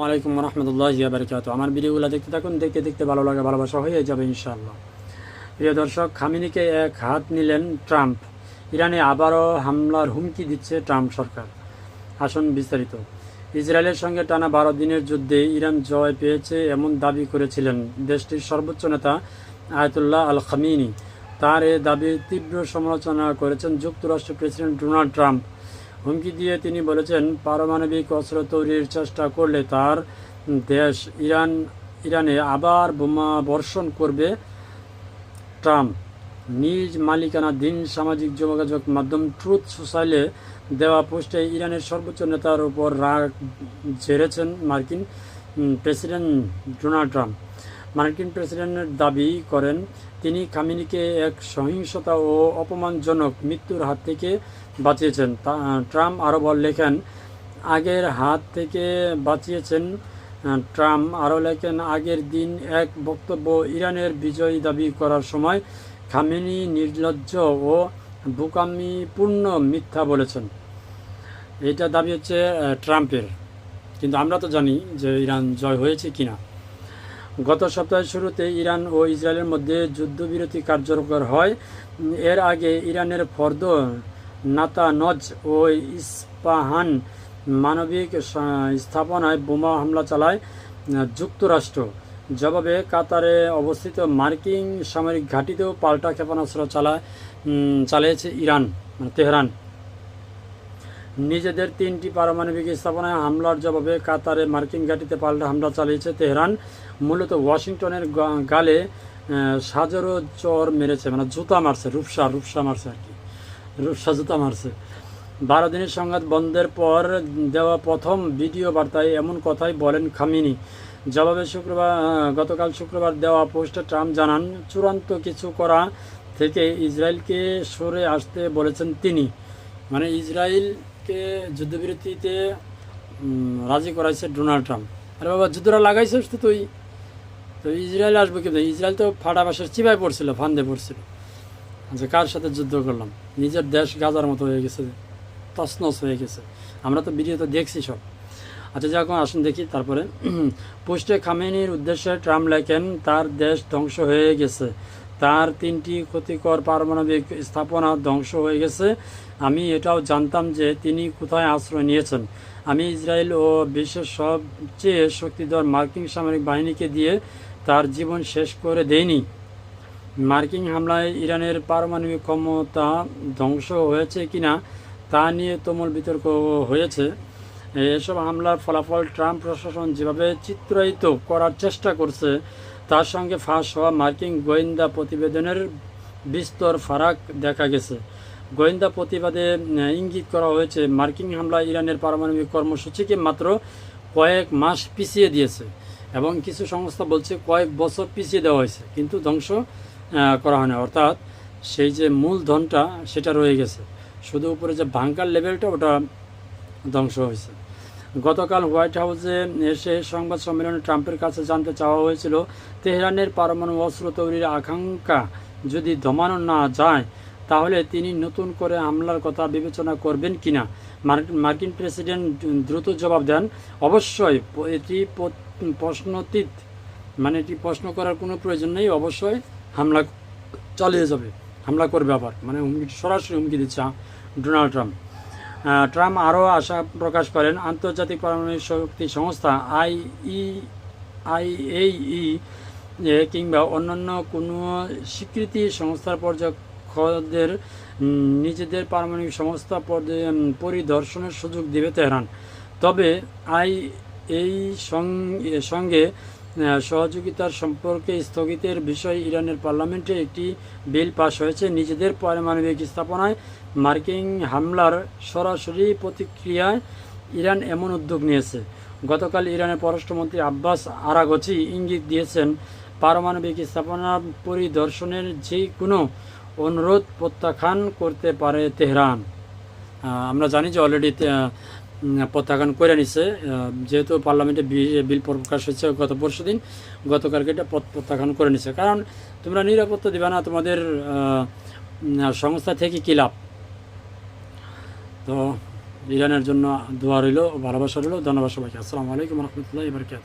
ওয়ালাইকুম রহমতুল্লাহ জিয়া বারকাত আমার ভিডিওগুলো দেখতে থাকুন, দেখতে দেখতে ভালো লাগে, ভালোবাসা হয়ে যাবে ইনশাল্লাহ প্রিয় দর্শক, খামিনিকে এক হাত নিলেন ট্রাম্প। ইরানে আবারও হামলার হুমকি দিচ্ছে ট্রাম্প সরকার। আসন বিস্তারিত। ইসরায়েলের সঙ্গে টানা বারো দিনের যুদ্ধে ইরান জয় পেয়েছে এমন দাবি করেছিলেন দেশটির সর্বোচ্চ নেতা আয়তুল্লাহ আল খামিনি। তার এ দাবির তীব্র সমালোচনা করেছেন যুক্তরাষ্ট্র প্রেসিডেন্ট ডোনাল্ড ট্রাম্প। হুমকি দিয়ে তিনি বলেছেন, পারমাণবিক অস্ত্র তৈরির চেষ্টা করলে তার দেশ ইরান, ইরানে আবার বোমা বর্ষণ করবে। ট্রাম্প নিজ মালিকানাধীন সামাজিক যোগাযোগ মাধ্যম ট্রুথ সোশ্যালে দেওয়া পোস্টে ইরানের সর্বোচ্চ নেতার উপর রাগ ঝেড়েছেন মার্কিন প্রেসিডেন্ট ডোনাল্ড ট্রাম্প। মার্কিন প্রেসিডেন্টের দাবি করেন, তিনি খামিনিকে এক সহিংসতা ও অপমানজনক মৃত্যুর হাত থেকে বাঁচিয়েছেন। ট্রাম্প আরও লেখেন, আগের হাত থেকে বাঁচিয়েছেন ট্রাম্প আরও লেখেন, আগের দিন এক বক্তব্য ইরানের বিজয় দাবি করার সময় খামেনি, নির্লজ্জ ও বোকামিপূর্ণ মিথ্যা বলেছেন। এটা দাবি হচ্ছে ট্রাম্পের। কিন্তু আমরা তো জানি যে ইরান জয় হয়েছে কিনা। গত সপ্তাহের শুরুতে ইরান ও ইসরায়েলের মধ্যে যুদ্ধবিরতি কার্যকর হয়। এর আগে ইরানের ফর্দ নাতানজ ও ইস্পাহান মানবিক স্থাপনায় বোমা হামলা চালায় যুক্তরাষ্ট্র। জবাবে কাতারে অবস্থিত মার্কিন সামরিক ঘাঁটিতেও পাল্টা ক্ষেপণাস্ত্র চালায় চালিয়েছে ইরান মানে তেহরান। নিজেদের তিনটি পারমাণবিক স্থাপনায় হামলার জবাবে কাতারে মার্কিন ঘাঁটিতে পাল্টা হামলা চালিয়েছে তেহরান। মূলত ওয়াশিংটনের গালে আহ, সাজেরও চর মেরেছে মানে জুতা মারছে রূপসা রূপসা মারছে আর কি। জুতা মারছে বারো দিনের সংঘাত বন্ধের পর দেওয়া প্রথম ভিডিও বার্তায় এমন কথাই বলেন খামিনি। জবাবে শুক্রবার গতকাল শুক্রবার দেওয়া পোস্টে ট্রাম্প জানান, চূড়ান্ত কিছু করা থেকে ইসরায়েলকে সরে আসতে বলেছেন তিনি। মানে ইসরায়েলকে যুদ্ধবিরতিতে রাজি করাইছে ডোনাল্ড ট্রাম্প। আরে বাবা, যুদ্ধটা লাগাইছিস তো তুই। তো ইসরায়েল আসবে কিন্তু ইসরায়েল তো ফাটা বাসার চিবায় পড়ছিল, ফান্দে পড়ছিল। যে কার সাথে যুদ্ধ করলাম? নিজের দেশ গাজার মতো হয়ে গেছে, তছনছ হয়ে গেছে। আমরা তো ভিডিও তো দেখছি সব। আচ্ছা যখন আসুন দেখি, তারপরে। পোস্টে খামেনির উদ্দেশ্যে ট্রাম্প লেখেন, তার দেশ ধ্বংস হয়ে গেছে। তার তিনটি ক্ষতিকর পারমাণবিক স্থাপনা ধ্বংস হয়ে গেছে। আমি এটাও জানতাম যে তিনি কোথায় আশ্রয় নিয়েছেন। আমি ইসরায়েল ও বিশ্বের সবচেয়ে শক্তিধর মার্কিন সামরিক বাহিনীকে দিয়ে তার জীবন শেষ করে দেয়নি মার্কিন হামলায় ইরানের পারমাণবিক ক্ষমতা ধ্বংস হয়েছে কিনা তা নিয়ে তুমুল বিতর্ক হয়েছে। এসব হামলার ফলাফল ট্রাম্প প্রশাসন যেভাবে চিত্রায়িত করার চেষ্টা করছে, তার সঙ্গে ফাঁস হওয়া মার্কিন গোয়েন্দা প্রতিবেদনের বিস্তর ফারাক দেখা গেছে। গোয়েন্দা প্রতিবাদে ইঙ্গিত করা হয়েছে, মার্কিন হামলা ইরানের পারমাণবিক কর্মসূচিকে মাত্র কয়েক মাস পিছিয়ে দিয়েছে এবং কিছু সংস্থা বলছে কয়েক বছর পিছিয়ে দেওয়া হয়েছে, কিন্তু ধ্বংস করা হয় না। অর্থাৎ সেই যে মূল ধনটা সেটা রয়ে গেছে। শুধু উপরে যে ভাঙ্কার লেভেলটা ওটা ধ্বংস হয়েছে। গতকাল হোয়াইট হাউসে এসে সংবাদ সম্মেলনে ট্রাম্পের কাছে জানতে চাওয়া হয়েছিল, তেহরানের পারমাণু অস্ত্র তৈরির আকাঙ্ক্ষা যদি দমানো না যায়, তাহলে তিনি নতুন করে হামলার কথা বিবেচনা করবেন কিনা? মার্ক- মার্কিন প্রেসিডেন্ট দ্রুত জবাব দেন, অবশ্যই, এটি প্রশ্নতীত। মানে এটি প্রশ্ন করার কোনো প্রয়োজন নেই। অবশ্যই হামলা চালিয়ে যাবে, হামলা করবে আবার। মানে হুমকি, সরাসরি হুমকি দিচ্ছে ডোনাল্ড ট্রাম্প ট্রাম্প আরও আশা প্রকাশ করেন, আন্তর্জাতিক পারমাণবিক শক্তি সংস্থা আই ই আইএই কিংবা অন্যান্য কোনো স্বীকৃতি সংস্থার পর্যক্ষদের নিজেদের পারমাণবিক সংস্থা পরিদর্শনের সুযোগ দেবে তেহরান। তবে আই এই সঙ্গে সহযোগিতার সম্পর্কে স্থগিতের বিষয়ে ইরানের পার্লামেন্টে একটি বিল পাশ হয়েছে। নিজেদের পারমাণবিক স্থাপনায় মার্কিন হামলার সরাসরি প্রতিক্রিয়ায় ইরান এমন উদ্যোগ নিয়েছে। গতকাল ইরানের পররাষ্ট্রমন্ত্রী আব্বাস আরাগচি ইঙ্গিত দিয়েছেন, পারমাণবিক স্থাপনা পরিদর্শনের যে কোনো অনুরোধ প্রত্যাখ্যান করতে পারে তেহরান। আমরা জানি যে অলরেডি প্রত্যাখ্যান করে নিছে। যেহেতু পার্লামেন্টে বিল প্রকাশ হয়েছে গত পরশু দিন, গতকালকে এটা প্রত্যাখ্যান করে নিছে। কারণ তোমরা নিরাপত্তা দিবে না, তোমাদের সংস্থা থেকে কী লাভ? তো ইরানের জন্য দোয়া রইল, ভালোবাসা রইল। ধন্যবাদ সবাইকে। আসসালামু আলাইকুম রহমতুল্লাহ ইবরকাত